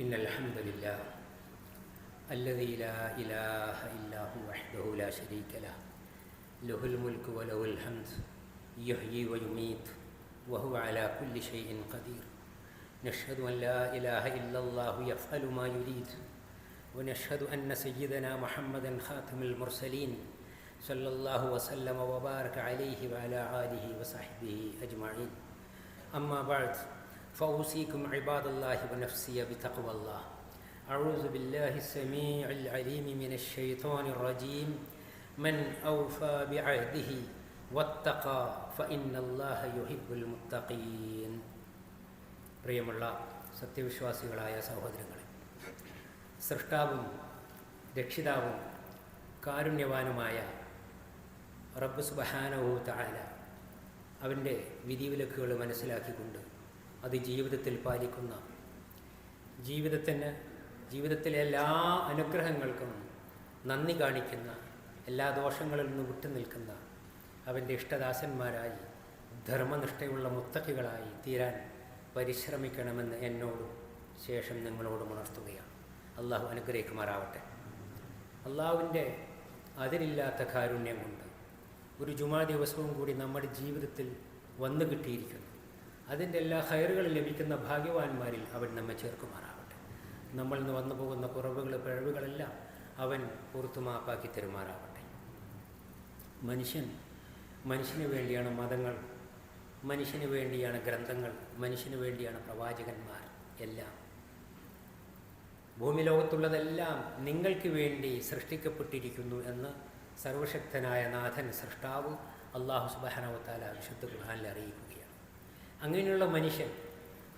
إن الحمد لله الذي لا إله إلا هو وحده لا شريك له. له الملك وله الحمد يحيي ويميت وهو على كل شيء قدير. نشهد أن لا إله إلا الله يفعل ما يريد ونشهد أن سيدنا محمدا خاتم المرسلين صلى الله وسلم وبارك عليه وعلى آله وصحبه أجمعين. أما بعد فأوصيكم عباد الله ونفسي بتقوى الله أعوذ بالله السميع العليم من الشيطان الرجيم من أوفى بعهده واتقى فإن الله يحب المتقين പ്രിയമുള്ള സത്യവിശ്വാസികളായ സഹോദരങ്ങളെ സൃഷ്ടാവും രക്ഷിതാവും കാരുണ്യവാനുമായ റബ്ബ് സുബഹാനവു താല അവൻ്റെ വിധിവിലക്കുകൾ മനസ്സിലാക്കിക്കൊണ്ട് അത് ജീവിതത്തിൽ പാലിക്കുന്ന ജീവിതത്തിന് ജീവിതത്തിലെ എല്ലാ അനുഗ്രഹങ്ങൾക്കും നന്ദി കാണിക്കുന്ന എല്ലാ ദോഷങ്ങളിൽ നിന്ന് വിട്ടുനിൽക്കുന്ന അവന്റെ ഇഷ്ടദാസന്മാരായി ധർമ്മനിഷ്ഠയുള്ള മുത്തക്കികളായി തീരാൻ പരിശ്രമിക്കണമെന്ന് എന്നോടും ശേഷം നിങ്ങളോടും ഉണർത്തുകയാണ്. അള്ളാഹു അനുഗ്രഹിക്കുമാറാവട്ടെ. അള്ളാഹുവിന്റെ അതിരില്ലാത്ത കാരുണ്യം കൊണ്ട് ഒരു ജുമാ ദിവസവും കൂടി നമ്മുടെ ജീവിതത്തിൽ വന്നു കിട്ടിയിരിക്കുന്നു. അതിന്റെ എല്ലാ ഹയറുകളും ലഭിക്കുന്ന ഭാഗ്യവാന്മാരിൽ അവൻ നമ്മെ ചേർക്കുമാറാവട്ടെ നമ്മളിൽ നിന്ന് വന്നു പോകുന്ന കുറവുകൾ പിഴവുകളെല്ലാം അവൻ പുറത്തുമാപ്പാക്കി തരുമാറാവട്ടെ മനുഷ്യൻ മനുഷ്യന് വേണ്ടിയാണ് മതങ്ങൾ മനുഷ്യന് വേണ്ടിയാണ് ഗ്രന്ഥങ്ങൾ മനുഷ്യന് വേണ്ടിയാണ് പ്രവാചകന്മാർ എല്ലാം. ഭൂമി ലോകത്തുള്ളതെല്ലാം നിങ്ങൾക്ക് വേണ്ടി സൃഷ്ടിക്കപ്പെട്ടിരിക്കുന്നു എന്ന് സർവശക്തനായ നാഥൻ സൃഷ്ടാവ് അള്ളാഹു സുബാനവത്താല വിശുദ്ധ ഖുർഹാനിൽ അറിയിക്കുകയാണ്. അങ്ങനെയുള്ള മനുഷ്യൻ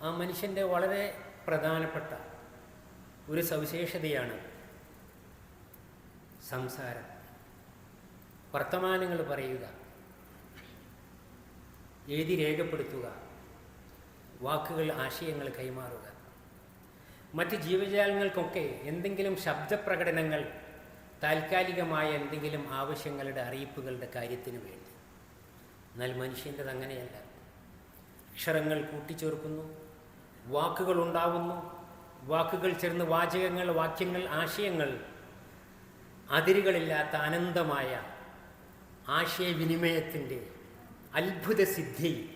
ആ മനുഷ്യന്റെ വളരെ പ്രധാനപ്പെട്ട ഒരു സവിശേഷതയാണ് സംസാരം. വർത്തമാനങ്ങൾ പറയുക എഴുതി രേഖപ്പെടുത്തുക വാക്കുകൾ ആശയങ്ങൾ കൈമാറുക. മറ്റ് ജീവജാലങ്ങൾക്കൊക്കെ എന്തെങ്കിലും ശബ്ദപ്രകടനങ്ങൾ താൽക്കാലികമായ എന്തെങ്കിലും ആവശ്യങ്ങളുടെ അറിയിപ്പുകളുടെ കാര്യത്തിന് വേണ്ടി. എന്നാൽ മനുഷ്യന്റെത് അങ്ങനെയല്ല. അക്ഷരങ്ങൾ കൂട്ടിച്ചേർക്കുന്നു വാക്കുകൾ ഉണ്ടാവുന്നു വാക്കുകൾ ചേർന്ന് വാചകങ്ങൾ വാക്യങ്ങൾ ആശയങ്ങൾ അതിരുകളില്ലാത്ത അനന്തമായ ആശയവിനിമയത്തിന്റെ അത്ഭുത സിദ്ധി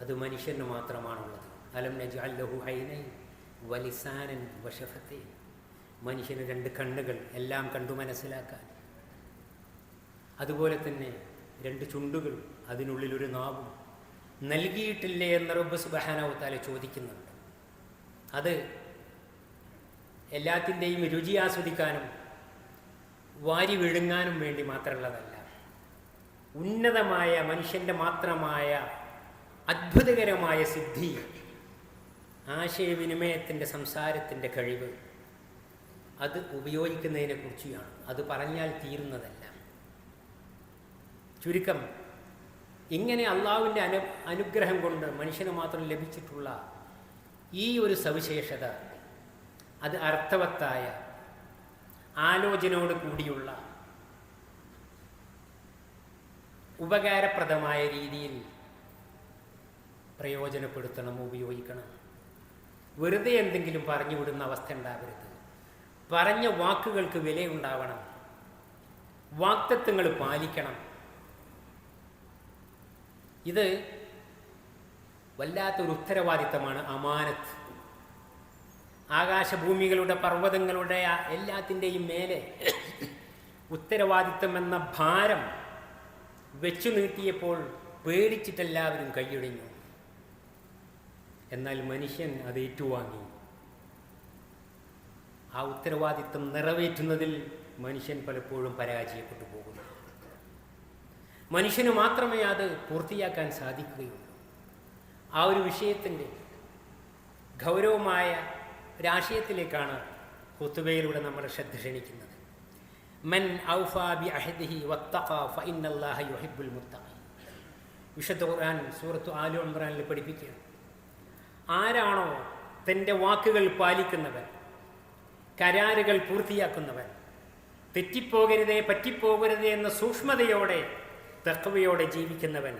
അത് മനുഷ്യന് മാത്രമാണുള്ളത്. അലം നജാലഹു ഹൈനൈ വലിസാനൻ വശഫത്തെ മനുഷ്യന് രണ്ട് കണ്ണുകൾ എല്ലാം കണ്ടു മനസ്സിലാക്കാൻ. അതുപോലെ തന്നെ രണ്ട് ചുണ്ടുകൾ അതിനുള്ളിലൊരു നാവും. നൽകിയിട്ടില്ലേ എന്ന് റബ്ബ് സുബഹാനവത്താല ചോദിക്കുന്നുണ്ട്. അത് എല്ലാത്തിന്റെയും രുചി ആസ്വദിക്കാനും വാരി വിഴുങ്ങാനും വേണ്ടി മാത്രമുള്ളതല്ല. ഉന്നതമായ മനുഷ്യന്റെ മാത്രമായ അത്ഭുതകരമായ സിദ്ധി ആശയവിനിമയത്തിന്റെ സംസാരത്തിന്റെ കഴിവ് അത് ഉപയോഗിക്കുന്നതിനെക്കുറിച്ചാണ് അത് പറഞ്ഞാൽ തീരുന്നതല്ല. ചുരുക്കം ഇങ്ങനെ അള്ളാവിന്റെ അനു അനുഗ്രഹം കൊണ്ട് മനുഷ്യന് മാത്രം ലഭിച്ചിട്ടുള്ള ഈ ഒരു സവിശേഷത അത് അർത്ഥവത്തായ ആലോചനയോട് കൂടിയുള്ള ഉപകാരപ്രദമായ രീതിയിൽ പ്രയോജനപ്പെടുത്തണം ഉപയോഗിക്കണം. വെറുതെ എന്തെങ്കിലും പറഞ്ഞു വിടുന്ന അവസ്ഥ ഉണ്ടാവരുത്. പറഞ്ഞ വാക്കുകൾക്ക് വിലയുണ്ടാവണം. വാക്തത്വങ്ങൾ പാലിക്കണം. ഇത് വല്ലാത്തൊരു ഉത്തരവാദിത്തമാണ് അമാനത്ത്. ആകാശഭൂമികളുടെ പർവതങ്ങളുടെ എല്ലാത്തിന്റെയും മേലെ ഉത്തരവാദിത്തം എന്ന ഭാരം വെച്ചു നീട്ടിയപ്പോൾ പേടിച്ചിട്ടെല്ലാവരും കൈയൊഴിഞ്ഞു എന്നാൽ മനുഷ്യൻ അത് ഏറ്റുവാങ്ങി. ആ ഉത്തരവാദിത്തം നിറവേറ്റുന്നതിൽ മനുഷ്യൻ പലപ്പോഴും പരാജയപ്പെട്ടു പോകുന്നു. മനുഷ്യന് മാത്രമേ അത് പൂർത്തിയാക്കാൻ സാധിക്കുകയുള്ളൂ. ആ ഒരു വിഷയത്തിന്റെ ഗൗരവമായ ഒരാശയത്തിലേക്കാണ് കുത്തുബയിലൂടെ നമ്മൾ ശ്രദ്ധ ക്ഷണിക്കുന്നത്. മൻ ഔഫാബി അഹദിഹി വത്തഖ ഫഇന്നല്ലാഹ യുഹിബ്ബുൽ മുത്തഖി. വിശുദ്ധ ഖുർആൻ സൂറത്തു ആലു ഇമ്രാനിൽ പഠിപ്പിക്കുകയാണ് ആരാണോ തന്റെ വാക്കുകൾ പാലിക്കുന്നവൻ കരാറുകൾ പൂർത്തിയാക്കുന്നവൻ തെറ്റിപ്പോകരുതേ പറ്റിപ്പോകരുതേ എന്ന സൂക്ഷ്മതയോടെ തക്കവയോടെ ജീവിക്കുന്നവൻ.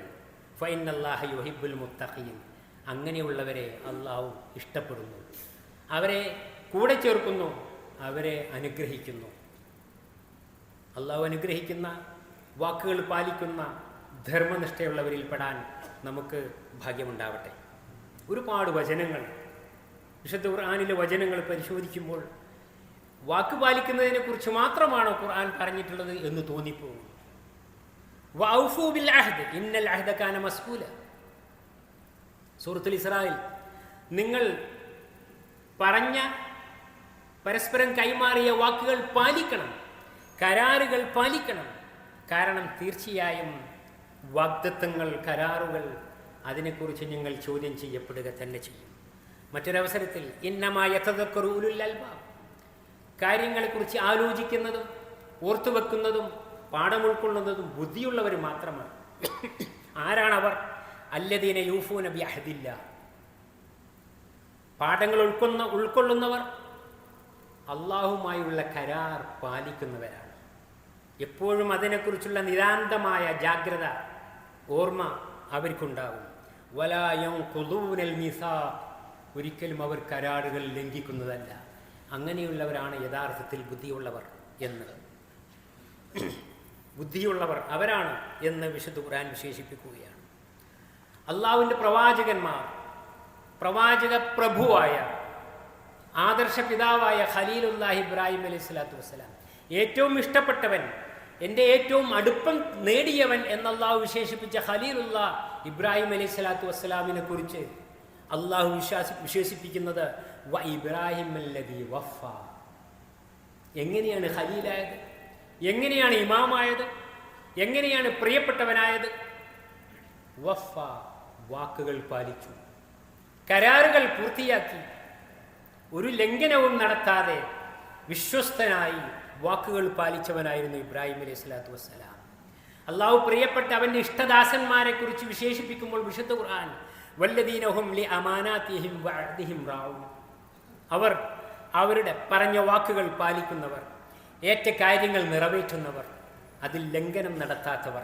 അള്ളാഹ് യുഹിബുൽ മുത്തഖീൻ. അങ്ങനെയുള്ളവരെ അള്ളാഹു ഇഷ്ടപ്പെടുന്നു. അവരെ കൂടെ ചേർക്കുന്നു അവരെ അനുഗ്രഹിക്കുന്നു. അള്ളാഹു അനുഗ്രഹിക്കുന്ന വാക്കുകൾ പാലിക്കുന്ന ധർമ്മനിഷ്ഠയുള്ളവരിൽ പെടാൻ നമുക്ക് ഭാഗ്യമുണ്ടാവട്ടെ. ഒരുപാട് വചനങ്ങൾ. വിശുദ്ധ ഖുർആാനിലെ വചനങ്ങൾ പരിശോധിക്കുമ്പോൾ വാക്ക് പാലിക്കുന്നതിനെക്കുറിച്ച് മാത്രമാണോ ഖുർആൻ പറഞ്ഞിട്ടുള്ളത് എന്ന് തോന്നിപ്പോകും. ബിൽ ഇന്നൽ മസ്കൂല സൂറത്തുൽ ഇസ്രായേൽ നിങ്ങൾ പറഞ്ഞ പരസ്പരം കൈമാറിയ വാക്കുകൾ പാലിക്കണം കരാറുകൾ പാലിക്കണം. കാരണം തീർച്ചയായും വാഗ്ദത്വങ്ങൾ കരാറുകൾ അതിനെക്കുറിച്ച് നിങ്ങൾ ചോദ്യം ചെയ്യപ്പെടുക തന്നെ ചെയ്യും. മറ്റൊരവസരത്തിൽ ഇന്നമായ അൽബാബ്. കാര്യങ്ങളെക്കുറിച്ച് ആലോചിക്കുന്നതും ഓർത്തുവെക്കുന്നതും പാഠം ഉൾക്കൊള്ളുന്നതും ബുദ്ധിയുള്ളവർ മാത്രമാണ്. ആരാണവർ? അല്ലദീന യൂഫൂന ബി അഹദില്ല പാഠങ്ങൾ ഉൾക്കൊന്ന ഉൾക്കൊള്ളുന്നവർ അള്ളാഹുമായുള്ള കരാർ പാലിക്കുന്നവരാണ്. എപ്പോഴും അതിനെക്കുറിച്ചുള്ള നിതാന്തമായ ജാഗ്രത ഓർമ്മ അവർക്കുണ്ടാവും വലായം കൊതൂനൽ മിസാ ഒരിക്കലും അവർ കരാറുകൾ ലംഘിക്കുന്നതല്ല. അങ്ങനെയുള്ളവരാണ് യഥാർത്ഥത്തിൽ ബുദ്ധിയുള്ളവർ എന്ന്. ബുദ്ധിയുള്ളവർ അവരാണ് എന്ന് വിശുദ്ധ ഖുർആൻ വിശേഷിപ്പിക്കുകയാണ്. അള്ളാവിന്റെ പ്രവാചകന്മാർ പ്രവാചക പ്രഭുവായ ആദർശ പിതാവായ ഖലീലുല്ലാഹി ഇബ്രാഹിം അലൈഹി സ്വലാത്തു വസ്സലാം ഏറ്റവും ഇഷ്ടപ്പെട്ടവൻ എന്റെ ഏറ്റവും അടുപ്പം നേടിയവൻ എന്നല്ലാഹു വിശേഷിപ്പിച്ച ഖലീലുല്ലാ ഇബ്രാഹിം അലൈഹി സ്വലാത്തു വസ്സലാമിനെ കുറിച്ച് അള്ളാഹു വിശ്വാസി വിശേഷിപ്പിക്കുന്നത് വ ഇബ്രാഹിം അല്ലദീ വഫ എങ്ങനെയാണ് ഖലീലായത്? എങ്ങനെയാണ് ഇമാമായത്? എങ്ങനെയാണ് പ്രിയപ്പെട്ടവനായത്? വഫ വാക്കുകൾ പാലിച്ചു. കരാറുകൾ പൂർത്തിയാക്കി. ഒരു ലംഘനവും നടത്താതെ വിശ്വസ്തനായി വാക്കുകൾ പാലിച്ചവനായിരുന്നു ഇബ്രാഹിം അലൈഹി സ്വലാത്തു വസ്സലാം. അള്ളാഹു പ്രിയപ്പെട്ട അവന്റെ ഇഷ്ടദാസന്മാരെ കുറിച്ച് വിശേഷിപ്പിക്കുമ്പോൾ വിശുദ്ധ ഖുർആൻ വല്ലദീനഹും ലി അമാനാത്തിഹിം വഅദിഹിം റാവും അവർ അവരുടെ പറഞ്ഞ വാക്കുകൾ പാലിക്കുന്നവർ. ഏറ്റ കാര്യങ്ങൾ നിറവേറ്റുന്നവർ അതിൽ ലംഘനം നടത്താത്തവർ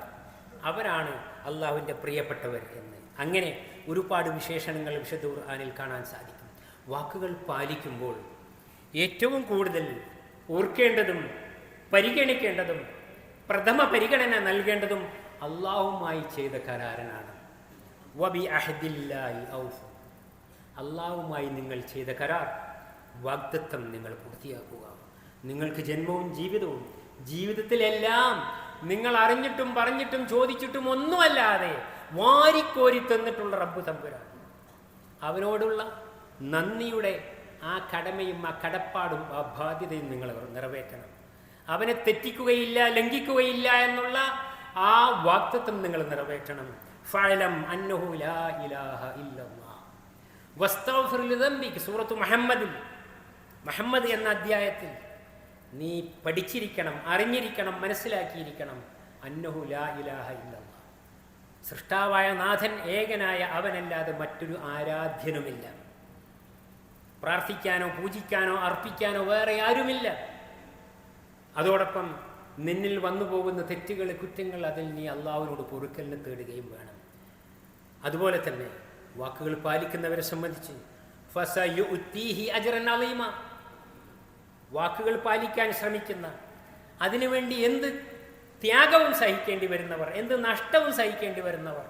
അവരാണ് അള്ളാഹുവിന്റെ പ്രിയപ്പെട്ടവർ എന്ന്. അങ്ങനെ ഒരുപാട് വിശേഷണങ്ങൾ വിശുദ്ധ ഖുർആാനിൽ കാണാൻ സാധിക്കും. വാക്കുകൾ പാലിക്കുമ്പോൾ ഏറ്റവും കൂടുതൽ ഓർക്കേണ്ടതും പരിഗണിക്കേണ്ടതും പ്രഥമ പരിഗണന നൽകേണ്ടതും അള്ളാഹുമായി ചെയ്ത കരാരനാണ് വബി അഹദില്ലായി ഔഫ്. അള്ളാഹുമായി നിങ്ങൾ ചെയ്ത കരാർ വാഗ്ദത്വം നിങ്ങൾ പൂർത്തിയാക്കുക. നിങ്ങൾക്ക് ജന്മവും ജീവിതവും ജീവിതത്തിലെല്ലാം നിങ്ങൾ അറിഞ്ഞിട്ടും പറഞ്ഞിട്ടും ചോദിച്ചിട്ടും ഒന്നുമല്ലാതെ വാരിക്കോരി തന്നിട്ടുള്ള റബ്ബ് തമ്പുരാൻ. അവനോടുള്ള നന്ദിയുടെ ആ കടമയും ആ കടപ്പാടും ആ ബാധ്യതയും നിങ്ങൾ നിറവേറ്റണം. അവനെ തെറ്റിക്കുകയില്ല ലംഘിക്കുകയില്ല എന്നുള്ള ആ വാക്തത്വം നിങ്ങൾ നിറവേറ്റണം. ഫഅലം അന്നഹു ലാ ഇലാഹ ഇല്ലല്ലാഹ് വസ്തഗ്ഫിർ ലിദംബിക. സൂറത്തു മുഹമ്മദിൽ മുഹമ്മദ് എന്ന അധ്യായത്തിൽ നീ പഠിച്ചിരിക്കണം അറിഞ്ഞിരിക്കണം മനസ്സിലാക്കിയിരിക്കണം. അന്നഹു ലാ ഇലാഹ ഇല്ലല്ലാഹ് സൃഷ്ടാവായ നാഥൻ ഏകനായ അവനല്ലാതെ മറ്റൊരു ആരാധ്യനുമില്ല. പ്രാർത്ഥിക്കാനോ പൂജിക്കാനോ അർപ്പിക്കാനോ വേറെ ആരുമില്ല. അതോടൊപ്പം നിന്നിൽ വന്നു പോകുന്ന തെറ്റുകൾ കുറ്റങ്ങൾ അതിൽ നീ അള്ളാഹുവിനോട് പൊറുക്കലിനെ തേടുകയും വേണം. അതുപോലെ തന്നെ വാക്കുകൾ പാലിക്കുന്നവരെ സംബന്ധിച്ച് ഫസയുഅ്തീഹി അജ്റൻ അളീമ വാക്കുകൾ പാലിക്കാൻ ശ്രമിക്കുന്ന അതിനുവേണ്ടി എന്ത് ത്യാഗവും സഹിക്കേണ്ടി വരുന്നവർ എന്ത് നഷ്ടവും സഹിക്കേണ്ടി വരുന്നവർ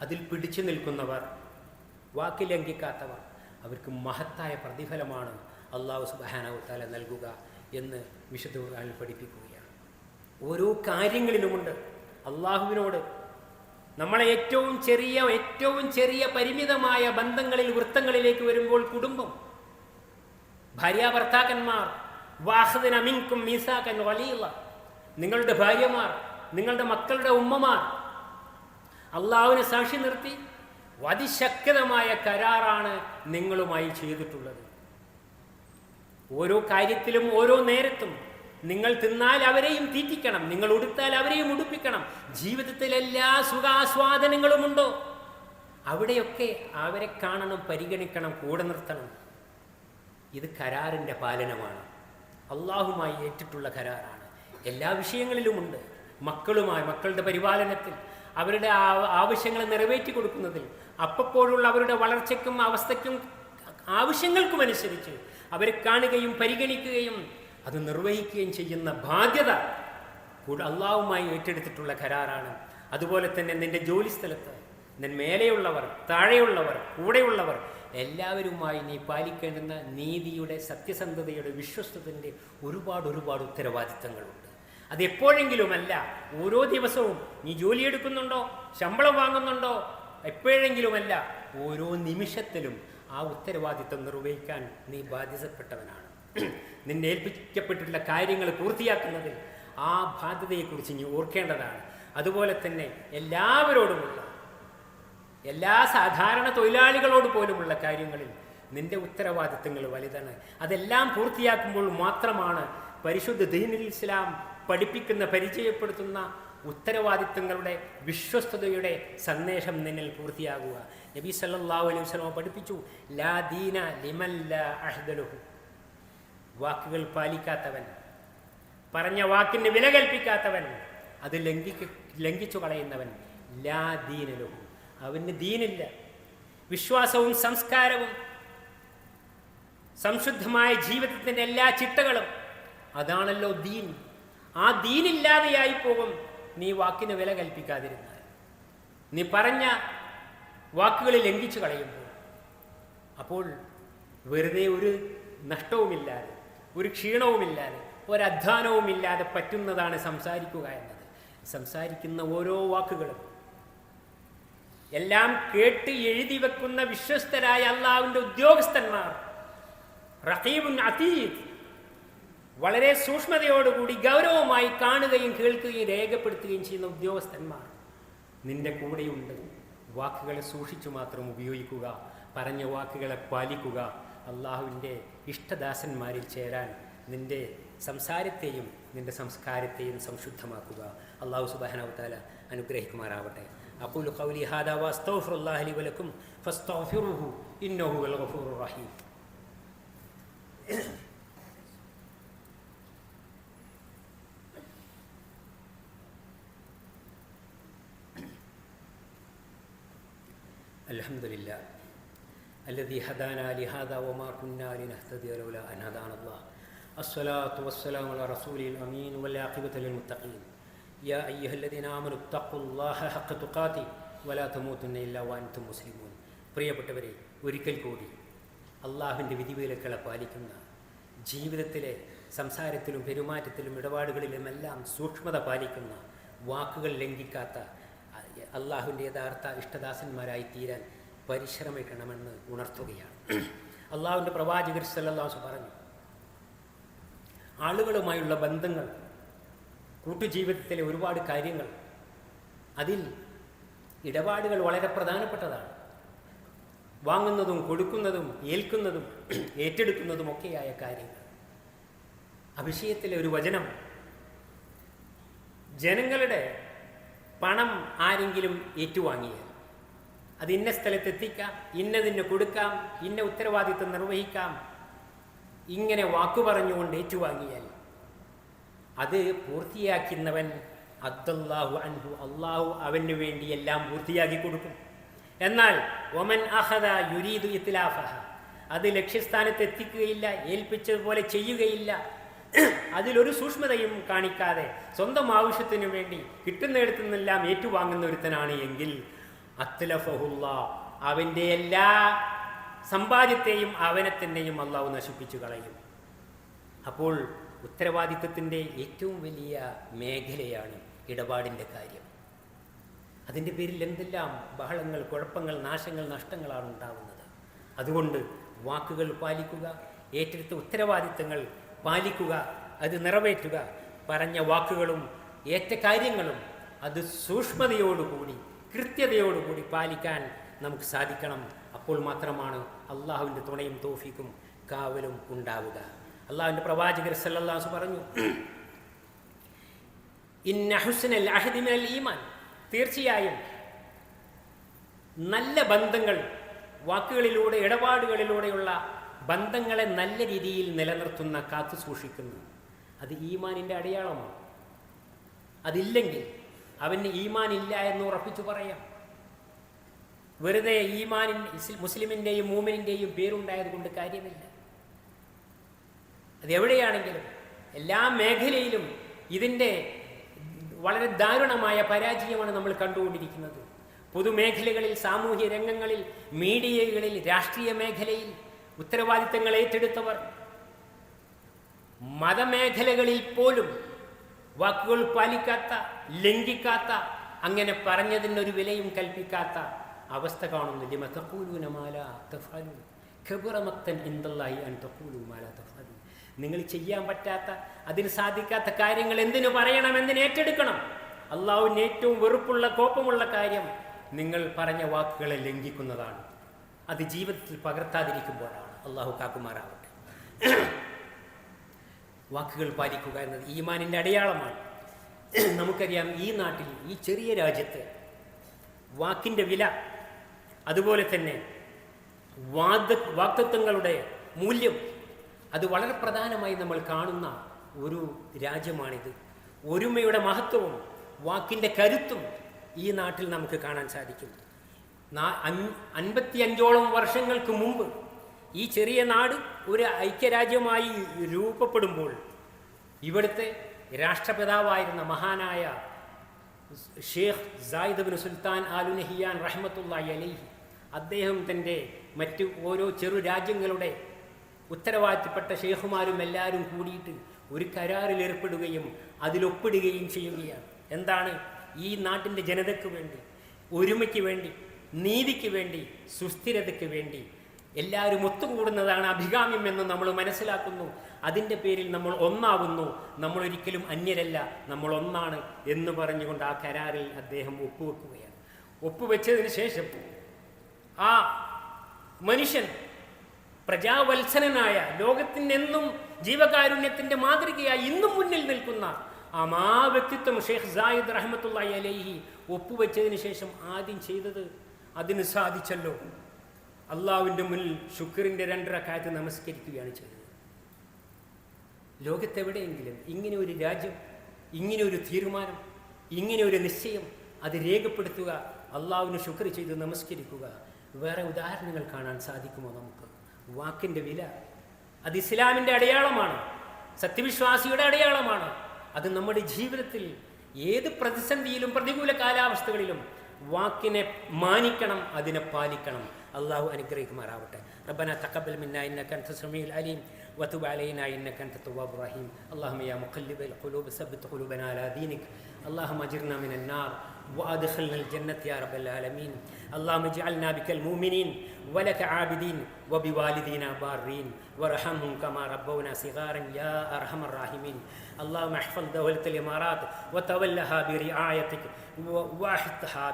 അതിൽ പിടിച്ചു നിൽക്കുന്നവർ വാക്ക് ലംഘിക്കാത്തവർ അവർക്ക് മഹത്തായ പ്രതിഫലമാണ് അള്ളാഹു സുബാനവത്താല നൽകുക എന്ന് വിശുദ്ധ ഖുർആനിൽ പഠിപ്പിക്കുകയാണ്. ഓരോ കാര്യങ്ങളിലുമുണ്ട്. അള്ളാഹുവിനോട് നമ്മളെ ഏറ്റവും ചെറിയ ഏറ്റവും ചെറിയ പരിമിതമായ ബന്ധങ്ങളിൽ വൃത്തങ്ങളിലേക്ക് വരുമ്പോൾ കുടുംബം ഭാര്യ ഭർത്താക്കന്മാർ വലിയുള്ള നിങ്ങളുടെ ഭാര്യമാർ നിങ്ങളുടെ മക്കളുടെ ഉമ്മമാർ അള്ളാഹുവിനെ സാക്ഷി നിർത്തി. അതിശക്തമായ കരാറാണ് നിങ്ങളുമായി ചെയ്തിട്ടുള്ളത്. ഓരോ കാര്യത്തിലും ഓരോ നേരത്തും നിങ്ങൾ തിന്നാൽ അവരെയും തീറ്റിക്കണം നിങ്ങൾ ഉടുത്താൽ അവരെയും ഉടുപ്പിക്കണം. ജീവിതത്തിൽ എല്ലാ സുഖാസ്വാദനങ്ങളുമുണ്ടോ? അവിടെയൊക്കെ അവരെ കാണണം പരിഗണിക്കണം കൂടെ നിർത്തണം. ഇത് കരാറിന്റെ പാലനമാണ്. അള്ളാഹുമായി ഏറ്റിട്ടുള്ള കരാറാണ്. എല്ലാ വിഷയങ്ങളിലുമുണ്ട്. മക്കളുമായി മക്കളുടെ പരിപാലനത്തിൽ അവരുടെ ആവശ്യങ്ങൾ നിറവേറ്റി കൊടുക്കുന്നതിൽ അപ്പപ്പോഴുള്ള അവരുടെ വളർച്ചയ്ക്കും അവസ്ഥയ്ക്കും ആവശ്യങ്ങൾക്കും അനുസരിച്ച് അവരെ കാണുകയും പരിഗണിക്കുകയും അത് നിർവഹിക്കുകയും ചെയ്യുന്ന ബാധ്യത അള്ളാഹുമായി ഏറ്റെടുത്തിട്ടുള്ള കരാറാണ്. അതുപോലെ തന്നെ നിന്റെ ജോലി സ്ഥലത്ത് നിൻ മേലെയുള്ളവർ താഴെയുള്ളവർ കൂടെയുള്ളവർ എല്ലാവരുമായി നീ പാലിക്കേണ്ടുന്ന നീതിയുടെ സത്യസന്ധതയുടെ വിശ്വസ്തത്തിന്റെ ഒരുപാട് ഒരുപാട് ഉത്തരവാദിത്തങ്ങളുണ്ട്. അത് എപ്പോഴെങ്കിലുമല്ല ഓരോ ദിവസവും നീ ജോലി ജോലിയെടുക്കുന്നുണ്ടോ? ശമ്പളം വാങ്ങുന്നുണ്ടോ? എപ്പോഴെങ്കിലുമല്ല ഓരോ നിമിഷത്തിലും ആ ഉത്തരവാദിത്തം നിർവഹിക്കാൻ നീ ബാധ്യതപ്പെട്ടവനാണ്. നിന്നെ ഏൽപ്പിക്കപ്പെട്ടിട്ടുള്ള കാര്യങ്ങൾ പൂർത്തിയാക്കുന്നതിൽ ആ ബാധ്യതയെക്കുറിച്ച് നീ ഓർക്കേണ്ടതാണ്. അതുപോലെ തന്നെ എല്ലാവരോടുമുള്ള എല്ലാ സാധാരണ തൊഴിലാളികളോട് പോലുമുള്ള കാര്യങ്ങളിൽ നിന്റെ ഉത്തരവാദിത്തങ്ങൾ വലുതാണ്. അതെല്ലാം പൂർത്തിയാക്കുമ്പോൾ മാത്രമാണ് പരിശുദ്ധ ദീനുൽ ഇസ്ലാം പഠിപ്പിക്കുന്ന പരിചയപ്പെടുത്തുന്ന ഉത്തരവാദിത്തങ്ങളുടെ വിശ്വസ്തതയുടെ സന്ദേശം നിന്നിൽ പൂർത്തിയാകുക. നബി സല്ലല്ലാഹു അലൈഹി വസല്ലം പഠിപ്പിച്ചു ലാ ദീന ലിമല്ല അഹ്ദലുഹു. വാക്കുകൾ പാലിക്കാത്തവൻ പറഞ്ഞ വാക്കിന് വില കൽപ്പിക്കാത്തവൻ അത് ലംഘിക്ക ലംഘിച്ചു കളയുന്നവൻ ലാ ദീനലുഹു അവന് ദീനില്ല. വിശ്വാസവും സംസ്കാരവും സംശുദ്ധമായ ജീവിതത്തിന്റെ എല്ലാ ചിട്ടകളും അതാണല്ലോ ദീൻ. ആ ദീനില്ലാതെയായി പോകും നീ വാക്കിന് വില കൽപ്പിക്കാതിരുന്നാൽ. നീ പറഞ്ഞ വാക്കുകളിൽ ലംഘിച്ചു കളയുമ്പോൾ അപ്പോൾ വെറുതെ ഒരു നഷ്ടവുമില്ലാതെ ഒരു ക്ഷീണവുമില്ലാതെ ഒരധ്വാനവുമില്ലാതെ പറ്റുന്നതാണ് സംസാരിക്കുക എന്നത്. സംസാരിക്കുന്ന ഓരോ വാക്കുകളും എല്ലാം കേട്ട് എഴുതി വെക്കുന്ന വിശ്വസ്തരായ അള്ളാഹുവിന്റെ ഉദ്യോഗസ്ഥന്മാർ. റഹീബുൻ അതീദ്. വളരെ സൂക്ഷ്മതയോടുകൂടി ഗൗരവമായി കാണുകയും കേൾക്കുകയും രേഖപ്പെടുത്തുകയും ചെയ്യുന്ന ഉദ്യോഗസ്ഥന്മാർ. നിന്റെ കൂടെയുണ്ട്. വാക്കുകളെ സൂക്ഷിച്ചു മാത്രം ഉപയോഗിക്കുക. പറഞ്ഞ വാക്കുകളെ പാലിക്കുക. അള്ളാഹുവിന്റെ ഇഷ്ടദാസന്മാരിൽ ചേരാൻ നിന്റെ സംസാരത്തെയും നിന്റെ സംസ്കാരത്തെയും സംശുദ്ധമാക്കുക. അള്ളാഹു സുബാനാവത്താല അനുഗ്രഹിക്കുമാറാവട്ടെ. أقول قولي هذا وأستغفر الله لي ولكم فاستغفروه إنه هو الغفور الرحيم. الحمد لله الذي هدانا لهذا وما كنا لنهتدي لولا أن هدانا الله. الصلاة والسلام على رسوله الأمين والعاقبة للمتقين. يا أيها الذين آمنوا اتقوا الله حق تقاته ولا تموتن إلا وأنتم مسلمون പ്രിയപ്പെട്ടവരെ ഒരിക്കൽ കൂടി അള്ളാഹുവിൻ്റെ വിധിവിലക്കളെ പാലിക്കുന്ന ജീവിതത്തിലെ സംസാരത്തിലും പെരുമാറ്റത്തിലും ഇടപാടുകളിലുമെല്ലാം സൂക്ഷ്മത പാലിക്കുന്ന വാക്കുകൾ ലംഘിക്കാത്ത അള്ളാഹുവിൻ്റെ യഥാർത്ഥ ഇഷ്ടദാസന്മാരായി തീരാൻ പരിശ്രമിക്കണമെന്ന് ഉണർത്തുകയാണ് അള്ളാഹുവിൻ്റെ പ്രവാചകർ സല്ലാസ് പറഞ്ഞു ആളുകളുമായുള്ള ബന്ധങ്ങൾ കൂട്ടുജീവിതത്തിലെ ഒരുപാട് കാര്യങ്ങൾ. അതിൽ ഇടപാടുകൾ വളരെ പ്രധാനപ്പെട്ടതാണ്. വാങ്ങുന്നതും കൊടുക്കുന്നതും ഏൽക്കുന്നതും ഏറ്റെടുക്കുന്നതുമൊക്കെയായ കാര്യങ്ങൾ. അഭിഷയത്തിലെ ഒരു വചനം. ജനങ്ങളുടെ പണം ആരെങ്കിലും ഏറ്റുവാങ്ങിയാൽ അത് ഇന്ന സ്ഥലത്ത് എത്തിക്കാം ഇന്നതിന് കൊടുക്കാം ഇന്ന ഉത്തരവാദിത്വം നിർവഹിക്കാം ഇങ്ങനെ വാക്കു പറഞ്ഞുകൊണ്ട് ഏറ്റുവാങ്ങിയാൽ അത് പൂർത്തിയാക്കുന്നവൻ അബ്ദുല്ലാഹു അൻഹു അള്ളാഹു അവന് വേണ്ടി എല്ലാം പൂർത്തിയാക്കി കൊടുക്കും. എന്നാൽ ഒമൻ അഹദ യുരീദു ഇത്തിലാഫഹ അത് ലക്ഷ്യസ്ഥാനത്ത് എത്തിക്കുകയില്ല ഏൽപ്പിച്ചതുപോലെ ചെയ്യുകയില്ല. അതിലൊരു സൂക്ഷ്മതയും കാണിക്കാതെ സ്വന്തം ആവശ്യത്തിനു വേണ്ടി കിട്ടുന്നിടത്തു നിന്നെല്ലാം ഏറ്റുവാങ്ങുന്ന ഒരുത്തനാണ് എങ്കിൽ അത്ലഫഹുല്ല അവന്റെ എല്ലാ സമ്പാദ്യത്തെയും അവനെ തന്നെയും അള്ളാഹു നശിപ്പിച്ചു കളയും. അപ്പോൾ ഉത്തരവാദിത്വത്തിന്റെ ഏറ്റവും വലിയ മേഖലയാണ് ഇടപാടിന്റെ കാര്യം. അതിന്റെ പേരിൽ എന്തെല്ലാം ബഹളങ്ങൾ കുഴപ്പങ്ങൾ നാശങ്ങൾ നഷ്ടങ്ങളാണ് ഉണ്ടാകുന്നത് അതുകൊണ്ട് വാക്കുകൾ പാലിക്കുക ഏറ്റെടുത്ത ഉത്തരവാദിത്തങ്ങൾ പാലിക്കുക അത് നിറവേറ്റുക പറഞ്ഞ വാക്കുകളും ഏറ്റ കാര്യങ്ങളും അത് സൂക്ഷ്മതയോടുകൂടി കൃത്യതയോടുകൂടി പാലിക്കാൻ നമുക്ക് സാധിക്കണം. അപ്പോൾ മാത്രമാണ് അള്ളാഹുവിന്റെ തുണയും തോഫിക്കും കാവലും ഉണ്ടാവുക. അള്ളാഹുവിന്റെ പ്രവാചകർ സല്ലാസ് പറഞ്ഞു ഈമാൻ. തീർച്ചയായും നല്ല ബന്ധങ്ങൾ വാക്കുകളിലൂടെ ഇടപാടുകളിലൂടെയുള്ള ബന്ധങ്ങളെ നല്ല രീതിയിൽ നിലനിർത്തുന്ന കാത്തു സൂക്ഷിക്കുന്നു. അത് ഈമാനിന്റെ അടയാളമാണ്. അതില്ലെങ്കിൽ അവന് ഈമാൻ ഇല്ല എന്ന് ഉറപ്പിച്ചു പറയാം. വെറുതെ ഈമാനിൻ ഇസ് മുസ്ലിമിന്റെയും മൂമിനിന്റെയും പേരുണ്ടായത് കൊണ്ട് കാര്യമില്ല. അതെവിടെയാണെങ്കിലും എല്ലാ മേഖലയിലും ഇതിന്റെ വളരെ ദാരുണമായ പരാജയമാണ് നമ്മൾ കണ്ടുകൊണ്ടിരിക്കുന്നത്. പൊതുമേഖലകളിൽ സാമൂഹ്യ രംഗങ്ങളിൽ മീഡിയകളിൽ രാഷ്ട്രീയ മേഖലയിൽ ഉത്തരവാദിത്തങ്ങൾ ഏറ്റെടുത്തവർ. മതമേഖലകളിൽ പോലും വാക്കുകൾ പാലിക്കാത്ത ലംഘിക്കാത്ത അങ്ങനെ പറഞ്ഞതിനൊരു വിലയും കൽപ്പിക്കാത്ത അവസ്ഥ കാണുന്നു. ലിമ തഖൂലൂന മാ ലാ തഫ്അലൂൻ. കബറ മക്തൻ ഇൻദല്ലാഹി അൻ മാല ലാ തഫ്അലൂൻ. നിങ്ങൾ ചെയ്യാൻ പറ്റാത്ത അതിന് സാധിക്കാത്ത കാര്യങ്ങൾ എന്തിനു പറയണം എന്തിന് ഏറ്റെടുക്കണം. അള്ളാഹുവിന് ഏറ്റവും വെറുപ്പുള്ള കോപമുള്ള കാര്യം നിങ്ങൾ പറഞ്ഞ വാക്കുകളെ ലംഘിക്കുന്നതാണ്. അത് ജീവിതത്തിൽ പകർത്താതിരിക്കുമ്പോഴാണ്. അള്ളാഹു കാക്കുമാറാവട്ടെ. വാക്കുകൾ പാലിക്കുക എന്നത് ഈമാനിന്റെ അടയാളമാണ്. നമുക്കറിയാം ഈ നാട്ടിൽ ഈ ചെറിയ രാജ്യത്ത് വാക്കിന്റെ വില അതുപോലെ തന്നെ വാദ വാക്തത്വങ്ങളുടെ മൂല്യം അത് വളരെ പ്രധാനമായി നമ്മൾ കാണുന്ന ഒരു രാജ്യമാണിത്. ഒരുമയുടെ മഹത്വവും വാക്കിന്റെ കരുത്തും ഈ നാട്ടിൽ നമുക്ക് കാണാൻ സാധിക്കും അൻപത്തി അഞ്ചോളം വർഷങ്ങൾക്ക് മുമ്പ് ഈ ചെറിയ നാട് ഒരു ഐക്യരാജ്യമായി രൂപപ്പെടുമ്പോൾ ഇവിടുത്തെ രാഷ്ട്രപിതാവായിരുന്ന മഹാനായ Sheikh bin Sultan Al Nahyan റഹ്മത്തുള്ളി അലൈഹി അദ്ദേഹം തന്റെ മറ്റു ഓരോ ചെറു രാജ്യങ്ങളുടെ ഉത്തരവാദിത്തപ്പെട്ട ഷെയ്ഖുമാരും എല്ലാവരും കൂടിയിട്ട് ഒരു കരാറിൽ ഏർപ്പെടുകയും അതിലൊപ്പിടുകയും ചെയ്യുകയാണ്. എന്താണ്? ഈ നാട്ടിന്റെ ജനതയ്ക്ക് വേണ്ടി ഒരുമയ്ക്ക് വേണ്ടി നീതിക്ക് വേണ്ടി സുസ്ഥിരതയ്ക്ക് വേണ്ടി എല്ലാവരും ഒത്തുകൂടുന്നതാണ് അഭികാമ്യം എന്ന് നമ്മൾ മനസ്സിലാക്കുന്നു. അതിന്റെ പേരിൽ നമ്മൾ ഒന്നാവുന്നു. നമ്മൾ ഒരിക്കലും അന്യരല്ല നമ്മൾ ഒന്നാണ് എന്ന് പറഞ്ഞുകൊണ്ട് ആ കരാറിൽ അദ്ദേഹം ഒപ്പുവെക്കുകയാണ്. ഒപ്പുവെച്ചതിന് ശേഷം ആ മനുഷ്യൻ പ്രജാവത്സരനായ ലോകത്തിനെന്നും ജീവകാരുണ്യത്തിന്റെ മാതൃകയായി ഇന്നും മുന്നിൽ നിൽക്കുന്ന ആ മാ വ്യക്തിത്വം ഷെയ്ഖ് സായിദ് റഹമത്തുല്ലായി അലൈഹി ഒപ്പുവെച്ചതിന് ശേഷം ആദ്യം ചെയ്തത് അതിന് സാധിച്ചല്ലോ. അള്ളാവിന്റെ മുന്നിൽ ശുക്രിന്റെ കാറ്റ് നമസ്കരിക്കുകയാണ് ചെയ്തത്. ലോകത്തെവിടെയെങ്കിലും ഇങ്ങനെ ഒരു രാജ്യം ഇങ്ങനെ ഒരു തീരുമാനം ഇങ്ങനെ ഒരു നിശ്ചയം അത് രേഖപ്പെടുത്തുക അള്ളാവിന് ശുക്ർ ചെയ്ത് നമസ്കരിക്കുക വേറെ ഉദാഹരണങ്ങൾ കാണാൻ സാധിക്കുമോ നമുക്ക്? വാക്കിൻ്റെ വില അത് ഇസ്ലാമിൻ്റെ അടയാളമാണ് സത്യവിശ്വാസിയുടെ അടയാളമാണ് അത് നമ്മുടെ ജീവിതത്തിൽ ഏത് പ്രതിസന്ധിയിലും പ്രതികൂല കാലാവസ്ഥകളിലും വാക്കിനെ മാനിക്കണം അതിനെ പാലിക്കണം അള്ളാഹു അനുഗ്രഹിക്കുമാറാവട്ടെ ربنا تقبل منا انك انت السميع العليم وتب علينا انك انت التواب الرحيم اللهم يا مقلب القلوب ثبت قلوبنا على دينك اللهم اجرنا من النار وأدخلنا الجنة يا رب العالمين. اللهم اجعلنا بك المؤمنين ولك عابدين وبوالدينا بارين. وارحمهم كما ربونا صغارا يا أرحم الراحمين. اللهم احفظ دولة الإمارات وتولها برعايتك واحطها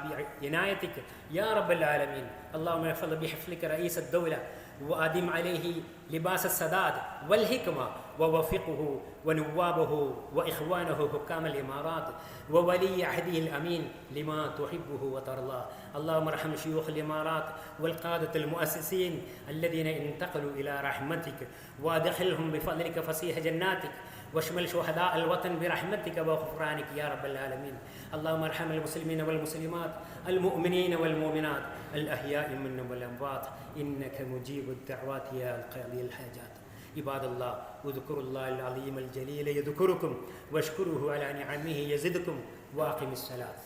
بعنايتك يا رب العالمين. اللهم احفظ بحفظك رئيس الدولة وأدم عليه لباس السداد والحكمة ووفقه ونوابه وإخوانه حكام الإمارات وولي عهده الأمين لما تحبه وترضاه. اللهم ارحم شيوخ الإمارات والقادة المؤسسين الذين انتقلوا إلى رحمتك وأدخلهم بفضلك فصيح جناتك واشمل شهداء الوطن برحمتك وغفرانك يا رب العالمين. اللهم ارحم المسلمين والمسلمات المؤمنين والمؤمنات الأحياء منهم والأموات. إنك مجيب الدعوات يا القاضي الحاجات. عباد الله اذكروا الله العظيم الجليل يذكركم واشكروه على نعمه يزدكم وأقم الصلاة.